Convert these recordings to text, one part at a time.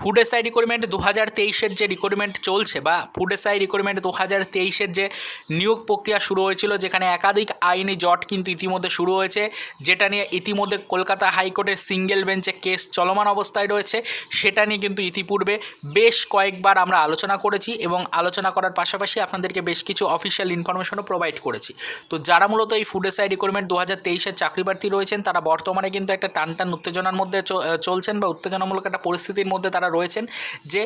Food SI recruitment দু হাজার তেইশের যে রিক্রুটমেন্ট চলছে বা ফুড এসআই রিক্রুটমেন্ট দু হাজার তেইশের যে নিয়োগ প্রক্রিয়া শুরু হয়েছিল, যেখানে একাধিক আইনি জট কিন্তু ইতিমধ্যে শুরু হয়েছে, যেটা নিয়ে ইতিমধ্যে কলকাতা হাইকোর্টের সিঙ্গেল বেঞ্চে কেস চলমান অবস্থায় রয়েছে, সেটা নিয়ে কিন্তু ইতিপূর্বে বেশ কয়েকবার আমরা আলোচনা করেছি এবং আলোচনা করার পাশাপাশি আপনাদেরকে বেশ কিছু অফিসিয়াল ইনফরমেশনও প্রোভাইড করেছি। তো যারা মূলত এই ফুড এসআই রিক্রুটমেন্ট দু হাজার তেইশের চাকরি প্রার্থী রয়েছেন, তারা বর্তমানে কিন্তু একটা টান টান উত্তেজনার মধ্যে চলছেন বা উত্তেজনামূলক একটা পরিস্থিতির মধ্যে তারা রয়েছেন যে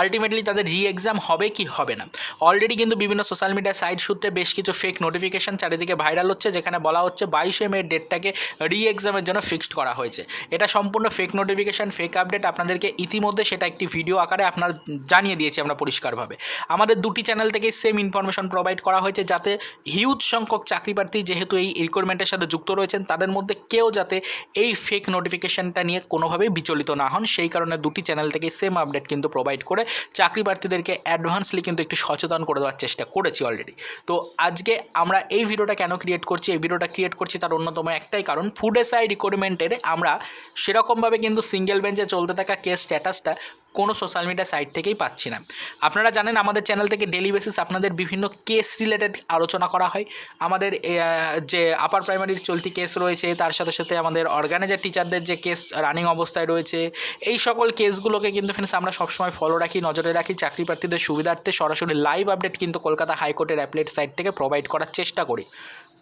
আলটিমেটলি তাদের রি এক্সাম হবে কি হবে না। অলরেডি কিন্তু বিভিন্ন সোশ্যাল মিডিয়া সাইট সূত্রে বেশ কিছু ফেক নোটিফিকেশন চারিদিকে ভাইরাল হচ্ছে, যেখানে বলা হচ্ছে বাইশে মে ডেটটাকে রি এক্সামের জন্য ফিক্সড করা হয়েছে। এটা সম্পূর্ণ ফেক নোটিফিকেশন ফেক আপডেট আপনাদেরকে ইতিমধ্যে সেটা একটি ভিডিও আকারে আপনার জানিয়ে দিয়েছি আমরা পরিষ্কারভাবে। আমাদের দুটি চ্যানেল থেকে সেম ইনফরমেশন প্রোভাইড করা হয়েছে, যাতে হিউজ সংখ্যক চাকরি প্রার্থী যেহেতু এই রিক্রুটমেন্টের সাথে যুক্ত রয়েছেন, তাদের মধ্যে কেউ যাতে এই ফেক নোটিফিকেশনটা নিয়ে কোনোভাবেই বিচলিত না হন। সেই কারণে দুটি চ্যানেল থেকে সেম আপডেট কিন্তু প্রোভাইড করে চাকরি প্রার্থীদেরকে অ্যাডভান্সলি কিন্তু একটু সচেতন করে দেওয়ার চেষ্টা করেছি অলরেডি তো আজকে আমরা এই ভিডিওটা কেন ক্রিয়েট করছি? এই ভিডিওটা ক্রিয়েট করছি তার অন্যতম একটাই কারণ ফুড এসআই রিক্রুটমেন্টের আমরা সেরকমভাবে কিন্তু সিঙ্গেল বেঞ্চে চলতে থাকা কেস স্ট্যাটাসটা কোনো সোশ্যাল মিডিয়া সাইট থেকেই পাচ্ছি না। আপনারা জানেন আমাদের চ্যানেল থেকে ডেলি বেসিস আপনাদের বিভিন্ন কেস রিলেটেড আলোচনা করা হয়। আমাদের যে আপার প্রাইমারির চলতি কেস রয়েছে, তার সাথে সাথে আমাদের অর্গানাইজার টিচারদের যে কেস রানিং অবস্থায় রয়েছে, এই সকল কেসগুলোকে কিন্তু ফ্রেন্ডস আমরা সবসময় ফলো রাখি, নজরে রাখি। চাকরি প্রার্থীদের সুবিধার্থে সরাসরি লাইভ আপডেট কিন্তু কলকাতা হাইকোর্টের অ্যাপলেট সাইট থেকে প্রোভাইড করার চেষ্টা করি।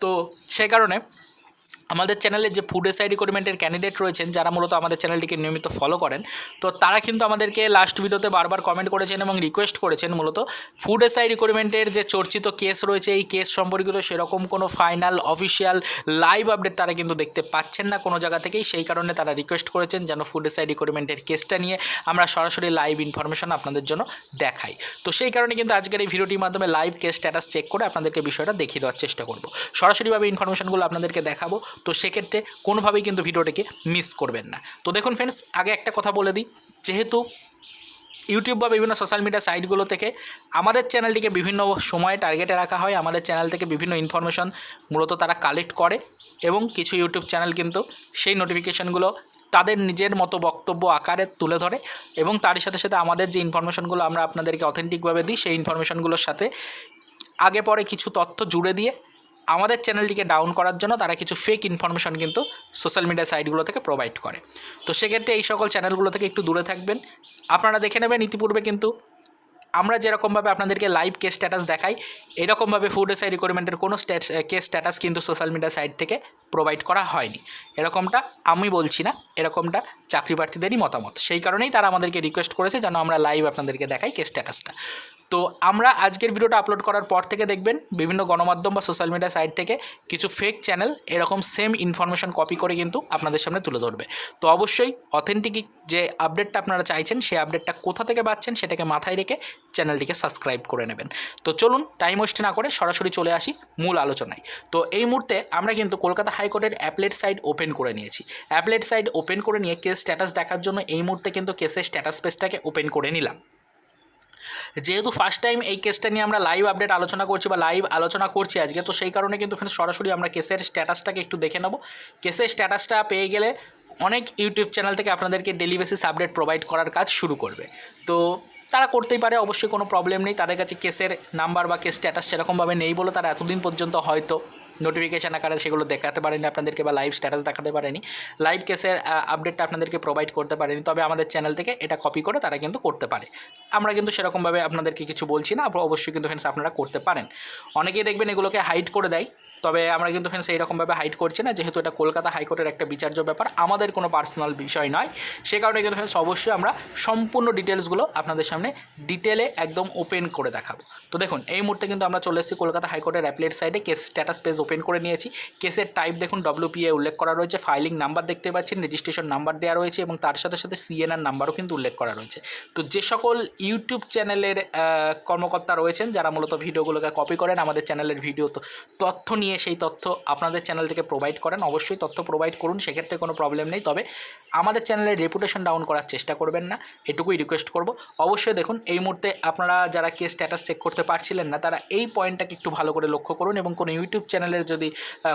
তো সে কারণে আমাদের চ্যানেলে যে ফুড এসআই রিক্রুটমেন্টের ক্যান্ডিডেট রয়েছেন, যারা মূলত আমাদের চ্যানেলটিকে নিয়মিত ফলো করেন, তো তারা কিন্তু আমাদেরকে লাস্ট ভিডিওতে বারবার কমেন্ট করেছেন এবং রিকোয়েস্ট করেছেন মূলত ফুড এসআই রিক্রুটমেন্টের যে চর্চিত কেস রয়েছে, এই কেস সম্পর্কিত সেরকম কোনো ফাইনাল অফিসিয়াল লাইভ আপডেট তারা কিন্তু দেখতে পাচ্ছেন না কোনো জায়গা থেকেই। সেই কারণে তারা রিকোয়েস্ট করেছেন যেন ফুড এসআই রিক্রুটমেন্টের কেসটা নিয়ে আমরা সরাসরি লাইভ ইনফরমেশন আপনাদের জন্য দেখাই। তো সেই কারণে কিন্তু আজকের এই ভিডিওটির মাধ্যমে লাইভ কেস স্ট্যাটাস চেক করে আপনাদেরকে বিষয়টা দেখিয়ে দেওয়ার চেষ্টা করব। সরাসরিভাবে ইনফরমেশনগুলো আপনাদেরকে দেখাবো। তো সেক্ষেত্রে কোনোভাবেই কিন্তু ভিডিওটিকে মিস করবেন না। তো দেখুন ফ্রেন্ডস আগে একটা কথা বলে দিই, যেহেতু ইউটিউব বা বিভিন্ন সোশ্যাল মিডিয়া সাইটগুলো থেকে আমাদের চ্যানেলটিকে বিভিন্ন সময়ে টার্গেটে রাখা হয়, আমাদের চ্যানেল থেকে বিভিন্ন ইনফরমেশন মূলত তারা কালেক্ট করে এবং কিছু ইউটিউব চ্যানেল কিন্তু সেই নোটিফিকেশনগুলো তাদের নিজের মতো বক্তব্য আকারে তুলে ধরে এবং তার সাথে সাথে আমাদের যে ইনফরমেশনগুলো আমরা আপনাদেরকে অথেন্টিকভাবে দিই, সেই ইনফরমেশনগুলোর সাথে আগে পরে কিছু তথ্য জুড়ে দিয়ে আমাদের চ্যানেলটিকে ডাউন করার জন্য তারা কিছু ফেক ইনফরমেশন কিন্তু সোশ্যাল মিডিয়া সাইটগুলো থেকে প্রোভাইড করে। তো সেক্ষেত্রে এই সকল চ্যানেলগুলো থেকে একটু দূরে থাকবেন। আপনারা দেখে নেবেন, ইতিপূর্বে কিন্তু আমরা যেরকমভাবে আপনাদেরকে লাইভ কেস স্ট্যাটাস দেখাই, এরকমভাবে ফুড এসআই রিকোয়ারমেন্টের কোনো কেস স্ট্যাটাস কিন্তু সোশ্যাল মিডিয়া সাইট থেকে প্রোভাইড করা হয়নি। এরকমটা আমি বলছি না, এরকমটা চাকরি প্রার্থীদেরই মতামত। সেই কারণেই তারা আমাদেরকে রিকোয়েস্ট করেছে যেন আমরা লাইভ আপনাদেরকে দেখাই কেস স্ট্যাটাসটা তো আমরা আজকের ভিডিওটা আপলোড করার পর থেকে দেখবেন বিভিন্ন গণমাধ্যম বা সোশ্যাল মিডিয়া সাইট থেকে কিছু ফেক চ্যানেল এরকম সেম ইনফরমেশন কপি করে কিন্তু আপনাদের সামনে তুলে ধরবে। তো অবশ্যই অথেন্টিক যে আপডেটটা আপনারা চাইছেন, সেই আপডেটটা কোথা থেকে পাচ্ছেন সেটাকে মাথায় রেখে চ্যানেলটিকে সাবস্ক্রাইব করে নেবেন। তো চলুন টাইম ওয়েস্ট না করে সরাসরি চলে আসি মূল আলোচনায়। তো এই মুহূর্তে আমরা কিন্তু কলকাতা হাইকোর্টের অ্যাপলেট সাইট ওপেন করে নিয়েছি। অ্যাপলেট সাইট ওপেন করে নিয়ে কেস স্ট্যাটাস দেখার জন্য এই মুহূর্তে কিন্তু কেসের স্ট্যাটাস পেজটাকে ওপেন করে নিলাম। যেহেতু ফার্স্ট টাইম এই কেসটা নিয়ে আমরা লাইভ আপডেট আলোচনা করছি বা লাইভ আলোচনা করছি আজকে, তো সেই কারণে কিন্তু ফ্রেন্ডস সরাসরি আমরা কেসের স্ট্যাটাসটাকে একটু দেখে নেব। কেসের স্ট্যাটাসটা পেয়ে গেলে অনেক ইউটিউব চ্যানেল থেকে আপনাদেরকে ডেলি বেসিস আপডেট প্রোভাইড করার কাজ শুরু করবে। তো তারা করতেই পারে, অবশ্যই কোনো প্রবলেম নেই। তাদের কাছে কেসের নাম্বার বা কেস স্ট্যাটাস সেরকমভাবে নেই বলে তারা এতদিন পর্যন্ত হয়তো নোটিফিকেশান আকারে সেগুলো দেখাতে পারেনি আপনাদেরকে বা লাইভ স্ট্যাটাস দেখাতে পারেনি। লাইভ কেসের আপডেটটা আপনাদেরকে প্রোভাইড করতে পারেনি। তবে আমাদের চ্যানেল থেকে এটা কপি করে তারা কিন্তু করতে পারে। আমরা কিন্তু সেরকমভাবে আপনাদেরকে কিছু বলছি না অবশ্যই কিন্তু ফ্রেন্ডস আপনারা করতে পারেন। অনেকেই দেখবেন এগুলোকে হাইড করে দেয়। তবে আমরা কিন্তু ফ্রেন্ডস এইরকমভাবে হাইড করছি না, যেহেতু এটা কলকাতা হাইকোর্টের একটা বিচার্য ব্যাপার, আমাদের কোনো পার্সোনাল বিষয় নয়। সে কারণে কিন্তু ফ্রেন্ডস অবশ্যই আমরা সম্পূর্ণ ডিটেলসগুলো আপনাদের সামনে ডিটেলে একদম ওপেন করে দেখাবো। তো দেখুন, এই মুহূর্তে কিন্তু আমরা চলে এসেছি কলকাতা হাইকোর্টের অ্যাপলেট সাইডে কেস স্ট্যাটাস পেজ ওপেন করে নিয়েছি। কেসের টাইপ দেখুন ডব্লিউপিএ উল্লেখ করা রয়েছে। ফাইলিং নাম্বার দেখতে পাচ্ছেন রেজিস্ট্রেশন নাম্বার দেওয়া রয়েছে এবং তার সাথে সাথে সিএনআর নাম্বারও কিন্তু উল্লেখ করা রয়েছে। তো যে সকল ইউটিউব চ্যানেলের কর্মকর্তা রয়েছেন, যারা মূলত ভিডিওগুলোকে কপি করেন, আমাদের চ্যানেলের ভিডিও তথ্য নিয়ে সেই তথ্য আপনাদের চ্যানেল থেকে প্রোভাইড করেন। অবশ্যই তথ্য প্রোভাইড করুন, সেক্ষেত্রে কোনো প্রবলেম নেই। তবে আমাদের চ্যানেলের রেপুটেশন ডাউন করার চেষ্টা করবেন না, এটুকুই রিকোয়েস্ট করব। অবশ্যই দেখুন, এই মুহূর্তে আপনারা যারা কে স্ট্যাটাস চেক করতে পারছিলেন না, তারা এই পয়েন্টটাকে একটু ভালো করে লক্ষ্য করুন এবং কোনো ইউটিউব চ্যানেলের যদি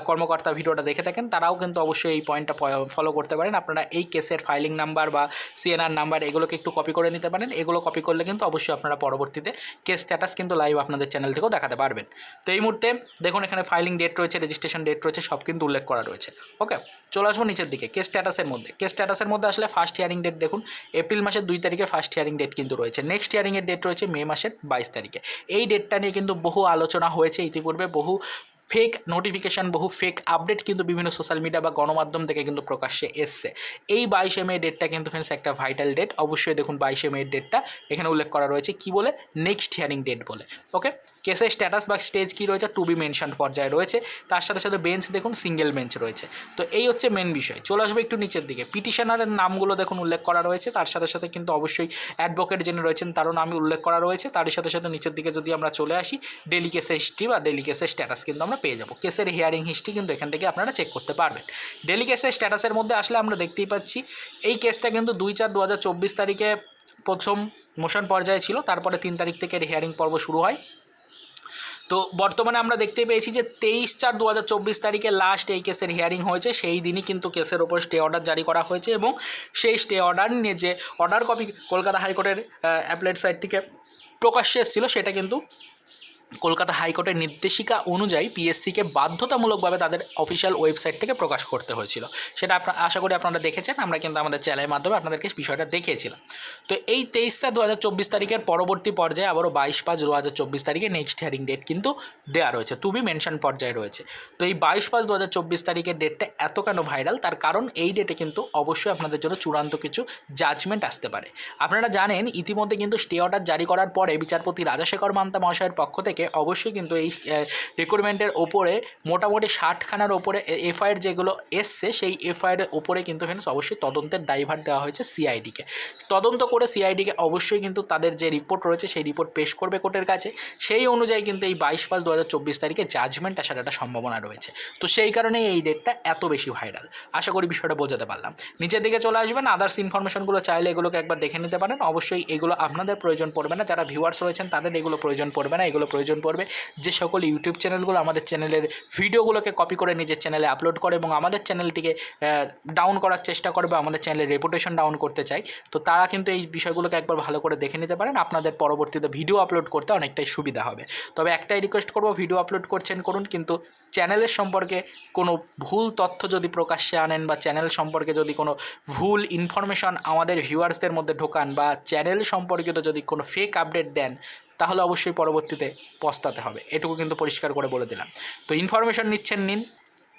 কর্মকর্তা ভিডিওটা দেখে থাকেন, তারাও কিন্তু অবশ্যই এই পয়েন্টটা ফলো করতে পারেন। আপনারা এই কেসের ফাইলিং নাম্বার বা সিএনআর নাম্বার এগুলোকে একটু কপি করে নিতে পারেন। এগুলো কপি করলে কিন্তু অবশ্যই আপনারা পরবর্তীতে কেস স্ট্যাটাস কিন্তু লাইভ আপনাদের চ্যানেল থেকেও দেখাতে পারবেন। তো এই মুহূর্তে দেখুন, এখানে ফাইলিং ডেট রয়েছে রেজিস্ট্রেশন ডেট রয়েছে, সব কিন্তু উল্লেখ করা রয়েছে। ওকে চলে আসব নিচের দিকে কেস স্ট্যাটাসের মধ্যে। কেস স্ট্যাটাসের মধ্যে আসলে ফার্স্ট হিয়ারিং ডেট দেখুন। এপ্রিল মাসের দুই তারিখে ফার্স্ট হিয়ারিং ডেট কিন্তু রয়েছে। নেক্সট হিয়ারিংয়ের ডেট রয়েছে মে মাসের বাইশ তারিখে। এই ডেটটা নিয়ে কিন্তু বহু আলোচনা হয়েছে ইতিপূর্বে। বহু ফেক নোটিফিকেশান বহু ফেক আপডেট কিন্তু বিভিন্ন সোশ্যাল মিডিয়া বা গণমাধ্যম থেকে কিন্তু প্রকাশ্যে এসছে। এই বাইশে মে ডেটটা কিন্তু ফ্রেন্ডস একটা ভাইটাল ডেট অবশ্যই দেখুন বাইশে মে ডেটটা এখানে উল্লেখ করা রয়েছে কি বলে? নেক্সট হিয়ারিং ডেট বলে। ওকে কেসের স্ট্যাটাস বা স্টেজ কী রয়েছে? টু বি মেনশন পর্যায়ে রয়েছে। তার সাথে সাথে বেঞ্চ দেখুন সিঙ্গেল বেঞ্চ রয়েছে। তো এই হচ্ছে মেন বিষয়। চলে আসবে একটু নিচের দিকে। পিটিশনারের নামগুলো দেখুন উল্লেখ করা রয়েছে। তার সাথে সাথে কিন্তু অবশ্যই অ্যাডভোকেট যিনি রয়েছেন, তারও নামই উল্লেখ করা রয়েছে। তার সাথে সাথে নিচের দিকে যদি আমরা চলে আসি ডেলি কেসের হিস্ট্রি বা ডেলি কেসের স্ট্যাটাস কিন্তু আমরা পেয়ে যাব। কেসের হিয়ারিং হিস্ট্রি কিন্তু এখান থেকে আপনারা চেক করতে পারবেন। ডেলি কেসের স্ট্যাটাসের মধ্যে আসলে আমরা দেখতেই পাচ্ছি, এই কেসটা কিন্তু দুই চার দু তারিখে প্রথম মোশন পর্যায়ে ছিল, তারপরে তিন তারিখ থেকে হিয়ারিং পর্ব শুরু হয়। তো বর্তমানে আমরা দেখতে পেয়েছি যে তেইশ চার দু তারিখে লাস্ট এই কেসের হিয়ারিং হয়েছে, সেই দিনই কিন্তু কেসের ওপর স্টে অর্ডার জারি করা হয়েছে এবং সেই স্টে অর্ডার নিয়ে যে অর্ডার কপি কলকাতা হাইকোর্টের অ্যাপলেট সাইট থেকে প্রকাশ্যে এসেছিল, সেটা কিন্তু কলকাতা হাইকোর্টের নির্দেশিকা অনুযায়ী পিএসসিকে বাধ্যতামূলকভাবে তাদের অফিসিয়াল ওয়েবসাইট থেকে প্রকাশ করতে হয়েছিল। সেটা আপনার আশা করি আপনারা দেখেছেন, আমরা কিন্তু আমাদের চ্যানেলের মাধ্যমে আপনাদেরকে বিষয়টা দেখিয়েছিলাম। তো এই তেইশটা দু হাজার চব্বিশ তারিখের পরবর্তী পর্যায়ে আবারও বাইশ পাঁচ দু তারিখে নেক্সট হিয়ারিং ডেট কিন্তু দেওয়া রয়েছে বি মেনশন পর্যায়ে রয়েছে। তো এই বাইশ পাঁচ দু তারিখের ডেটটা এত কেন ভাইরাল তার কারণ এই ডেটে কিন্তু অবশ্যই আপনাদের জন্য চূড়ান্ত কিছু জাজমেন্ট আসতে পারে। আপনারা জানেন, ইতিমধ্যে কিন্তু স্টে অর্ডার জারি করার পরে বিচারপতি রাজাশেখর মান্তা মহাশয়ের পক্ষ থেকে অবশ্যই কিন্তু এই রিক্রুটমেন্টের ওপরে মোটামুটি ষাটখানার ওপরে এফআইআর যেগুলো এসছে, সেই এফআইআর ওপরে কিন্তু ফ্রেন্ডস অবশ্যই তদন্তের দায়ভার দেওয়া হয়েছে সিআইডিকে তদন্ত করে সিআইডিকে অবশ্যই কিন্তু তাদের যে রিপোর্ট রয়েছে, সেই রিপোর্ট পেশ করবে কোর্টের কাছে। সেই অনুযায়ী কিন্তু এই বাইশ পাঁচ দু তারিখে জাজমেন্ট আসার একটা সম্ভাবনা রয়েছে। তো সেই কারণে এই ডেটটা এত বেশি ভাইরাল আশা করি বিষয়টা বোঝাতে পারলাম। নিচের দিকে চলে আসবেন আদার্স ইনফরমেশনগুলো চাইলে এগুলোকে একবার দেখে নিতে পারেন। অবশ্যই এগুলো আপনাদের প্রয়োজন পড়বে না। যারা ভিউয়ার্স রয়েছেন, তাদের এগুলো প্রয়োজন পড়বে না। এগুলো প্রয়োজন পড়বে। যে সকল ইউটিউব চ্যানেলগুলো আমাদের চ্যানেলের ভিডিওগুলোকে কপি করে নিজের চ্যানেলে আপলোড করে এবং আমাদের চ্যানেলটিকে ডাউন করার চেষ্টা করে বা আমাদের চ্যানেলের রেপুটেশন ডাউন করতে চাই, তো তারা কিন্তু এই বিষয়গুলোকে একবার ভালো করে দেখে নিতে পারেন। আপনাদের পরবর্তীতে ভিডিও আপলোড করতে অনেকটাই সুবিধা হবে। তবে একটাই রিকোয়েস্ট করব ভিডিও আপলোড করছেন করুন, কিন্তু চ্যানেলের সম্পর্কে কোনো ভুল তথ্য যদি প্রকাশ্যে আনেন বা চ্যানেল সম্পর্কে যদি কোনো ভুল ইনফরমেশন আমাদের ভিউয়ার্সদের মধ্যে ঢোকান বা চ্যানেল সম্পর্কিত যদি কোনো ফেক আপডেট দেন, তাহলে অবশ্যই পরবর্তীতে পস্তাতে হবে। এটুকু কিন্তু পরিষ্কার করে বলে দিলাম। তো ইনফরমেশন নিচ্ছেন নিন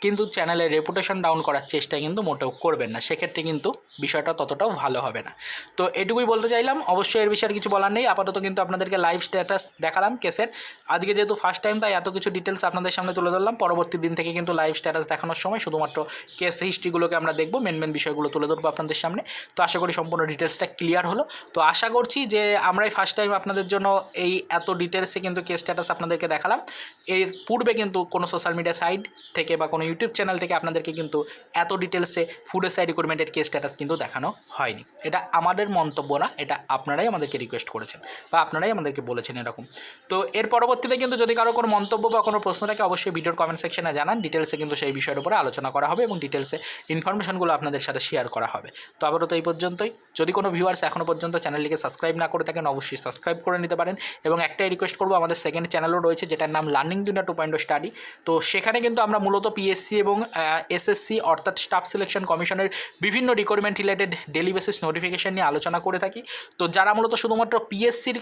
কিন্তু চ্যানেলের রেপুটেশন ডাউন করার চেষ্টা কিন্তু মোটেও করবেন না। সেক্ষেত্রে কিন্তু বিষয়টা ততটাও ভালো হবে না। তো এটুকুই বলতে চাইলাম। অবশ্যই এর বিষয়ে কিছু বলার নেই। আপাতত কিন্তু আপনাদেরকে লাইভ স্ট্যাটাস দেখালাম কেসের আজকে যেহেতু ফার্স্ট টাইম তাই এত কিছু ডিটেলস আপনাদের সামনে তুলে ধরলাম। পরবর্তী দিন থেকে কিন্তু লাইভ স্ট্যাটাস দেখানোর সময় শুধুমাত্র কেস হিস্ট্রিগুলোকে আমরা দেখব মেন মেন বিষয়গুলো তুলে ধরবো আপনাদের সামনে। তো আশা করি সম্পূর্ণ ডিটেলসটা ক্লিয়ার হলো। তো আশা করছি যে আমরাই ফার্স্ট টাইম আপনাদের জন্য এই এত ডিটেলসে কিন্তু কেস স্ট্যাটাস আপনাদেরকে দেখালাম। এর পূর্বে কিন্তু কোনো সোশ্যাল মিডিয়া সাইট থেকে বা কোনো ইউটিউব চ্যানেল থেকে আপনাদেরকে কিন্তু এত ডিটেলসে ফুড সাইড রিক্রুটমেন্টের কেস স্ট্যাটাস কিন্তু দেখানো হয়নি। এটা আমাদের মন্তব্য না, এটা আপনারাই আমাদেরকে রিকোয়েস্ট করেছেন বা আপনারাই আমাদেরকে বলেছেন এরকম। তো এর পরবর্তীতে কিন্তু যদি কারও কোনো মন্তব্য বা কোনো প্রশ্ন থাকে, অবশ্যই ভিডিওর কমেন্ট সেকশনে জানান। ডিটেলসে কিন্তু সেই বিষয়ের উপরে আলোচনা করা হবে এবং ডিটেলসে ইনফরমেশনগুলো আপনাদের সাথে শেয়ার করা হবে। তো আবারও তো এই পর্যন্তই। যদি কোনো ভিউয়ার্স এখনও পর্যন্ত চ্যানেলটিকে সাবস্ক্রাইব না করে থাকেন, অবশ্যই সাবস্ক্রাইব করে নিতে পারেন এবং একটাই রিকোয়েস্ট করব, আমাদের সেকেন্ড চ্যানেলও রয়েছে, যেটার নাম লার্নিং দুনিয়া টু পয়েন্ট স্টাডি তো সেখানে কিন্তু আমরা মূলত পিএসসি এবং এসএসসি অর্থাৎ স্টাফ সিলেকশন কমিশনের বিভিন্ন requirement related daily basis notification নিয়ে আলোচনা করে থাকি। তো যারা মূলত শুধুমাত্র পিএসসির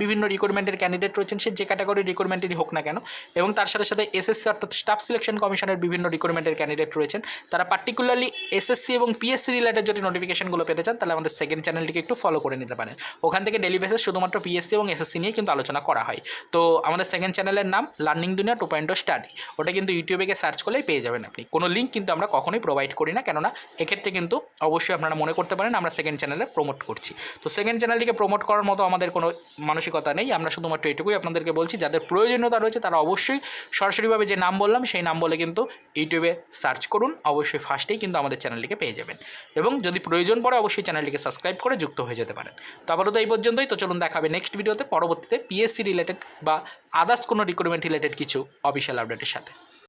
বিভিন্ন রিকোয়ারমেন্টের ক্যান্ডিডেট রয়েছেন, সে যে ক্যাটাগরির রিকোয়ারমেন্টেরই হোক না কেন, এবং তার সাথে সাথে এসএসসি অর্থাৎ স্টাফ সিলেকশন কমিশনের বিভিন্ন রিকোয়ারমেন্টের ক্যান্ডিডেট রয়েছেন, তারা পার্টিকুলারলি এসএসসি এবং পিএসসি রিলেটেড যদি নোটিফিকেশনগুলো পেতে চান, তাহলে আমাদের সেকেন্ড চ্যানেলটিকে একটু ফলো করে নিতে পারেন। ওখান থেকে ডেলি বেসিস শুধুমাত্র পিএসসি এবং এসএসসি নিয়ে কিন্তু আলোচনা করা হয়। তো আমাদের সেকেন্ড চ্যানেলের নাম লার্নিং দুনিয়া টু পয়েন্ট স্টাডি ওটা কিন্তু ইউটিউবে সার্চ করলেই পেয়ে যাবেন আপনি। কোনো লিঙ্ক কিন্তু আমরা কখনোই প্রোভাইড করি না, কেননা এক্ষেত্রে কিন্তু অবশ্যই আপনারা মনে করতে পারেন আমরা সেকেন্ড চ্যানেলে প্রমোট করছি। তো সেকেন্ড চ্যানেলটিকে প্রমোট করার মতো আমাদের কোনো মানসিকতা নেই, আমরা শুধুমাত্র এটুকুই আপনাদেরকে বলছি, যাদের প্রয়োজনীয়তা রয়েছে তারা অবশ্যই সরাসরিভাবে যে নাম বললাম, সেই নাম বলে কিন্তু ইউটিউবে সার্চ করুন, অবশ্যই ফার্স্টেই কিন্তু আমাদের চ্যানেলটিকে পেয়ে যাবেন। এবং যদি প্রয়োজন পড়ে অবশ্যই চ্যানেলটিকে সাবস্ক্রাইব করে যুক্ত হয়ে যেতে পারেন। তো আপাতত এই পর্যন্তই, তো চলুন দেখাবে নেক্সট ভিডিওতে পরবর্তীতে পিএসসি রিলেটেড বা আদার্স কোনো রিক্রুটমেন্ট রিলেটেড কিছু অফিসিয়াল আপডেটের সাথে।